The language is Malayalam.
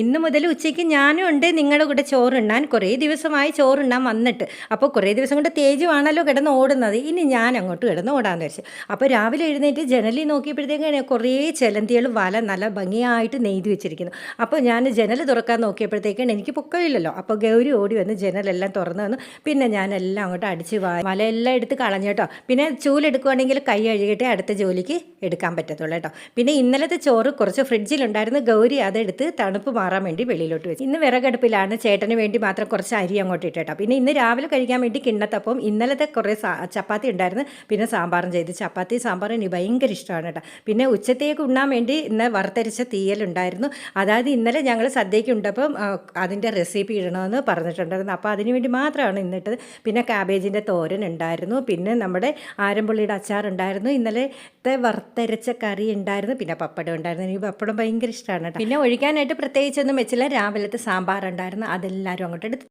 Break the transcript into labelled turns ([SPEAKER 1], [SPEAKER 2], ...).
[SPEAKER 1] ഇന്ന് മുതൽ ഉച്ചയ്ക്ക് ഞാനും ഉണ്ട് നിങ്ങളുടെ കൂടെ ചോറുണ്ണാൻ. കുറേ ദിവസമായി ചോറുണ്ണാൻ വന്നിട്ട്. അപ്പോൾ കുറേ ദിവസം കൊണ്ട് തേജുവാണല്ലോ കിടന്ന് ഓടുന്നത്. ഇനി ഞാൻ അങ്ങോട്ട് കിടന്ന് ഓടാമെന്ന് വെച്ചു അപ്പോൾ രാവിലെ എഴുന്നേറ്റ് ജനലിൽ നോക്കിയപ്പോഴത്തേക്കാണ് കുറേ ചെലന്തികൾ വല നല്ല ഭംഗിയായിട്ട് നെയ്ത് വെച്ചിരിക്കുന്നു. അപ്പോൾ ഞാൻ ജനൽ തുറക്കാൻ നോക്കിയപ്പോഴത്തേക്കാണ് എനിക്ക് പൊക്കമില്ലല്ലോ. അപ്പോൾ ഗൗരി ഓടി വന്ന് ജനലെല്ലാം തുറന്നു വന്നു പിന്നെ ഞാനെല്ലാം അങ്ങോട്ട് അടിച്ച് വലയെല്ലാം എടുത്ത് കളഞ്ഞു കേട്ടോ. പിന്നെ ചൂലെടുക്കുവാണെങ്കിൽ കൈ കഴുകിയിട്ടേ അടുത്ത ജോലിക്ക് എടുക്കാൻ പറ്റത്തുള്ളൂ കേട്ടോ. പിന്നെ ഇന്നലത്തെ ചോറ് കുറച്ച് ഫ്രിഡ്ജിലുണ്ടായിരുന്നു. ഗൗരി അതെടുത്ത് തണുപ്പ് മാറാൻ വേണ്ടി വെളിയിലോട്ട് വെച്ചു. ഇന്ന് വിറകടുപ്പിലാണ് ചേട്ടന് വേണ്ടി മാത്രം കുറച്ച് അരി അങ്ങോട്ട് ഇട്ടേട്ടോ. പിന്നെ ഇന്ന് രാവിലെ കഴിക്കാൻ വേണ്ടി കിണ്ണത്തപ്പം ഇന്നലത്തെ കുറേ ചപ്പാത്തി ഉണ്ടായിരുന്നു. പിന്നെ സാമ്പാറും ചെയ്ത്. ചപ്പാത്തി സാമ്പാറും എനിക്ക് ഭയങ്കര ഇഷ്ടമാണ് കേട്ടോ. പിന്നെ ഉച്ചത്തേക്ക് ഉണ്ണാൻ വേണ്ടി ഇന്ന് വറുത്തരിച്ച തീയലുണ്ടായിരുന്നു അതായത് ഇന്നലെ ഞങ്ങൾ സദ്യയ്ക്ക് ഉണ്ടപ്പം അതിന്റെ റെസിപ്പി ഇടണമെന്ന് പറഞ്ഞിട്ടുണ്ടായിരുന്നു. അപ്പോൾ അതിന് വേണ്ടി മാത്രമാണ് ഇന്നിട്ടത് പിന്നെ കാബേജിന്റെ തോരൻ ഉണ്ടായിരുന്നു. പിന്നെ നമ്മുടെ ആരമ്പുള്ളിയുടെ അച്ചാറുണ്ടായിരുന്നു ഇന്നലത്തെ വറുത്തരച്ച കറി ഉണ്ടായിരുന്നു. പിന്നെ പപ്പടം ഉണ്ടായിരുന്നു. എനിക്ക് പപ്പടം ഭയങ്കര ഇഷ്ടമാണ് കേട്ടോ. പിന്നെ ഒഴിക്കാനായിട്ട് പ്രത്യേകിച്ചൊന്നും വെച്ചില്ല. രാവിലത്തെ സാമ്പാർ ഉണ്ടായിരുന്നു അതെല്ലാവരും അങ്ങോട്ട് എടുത്ത്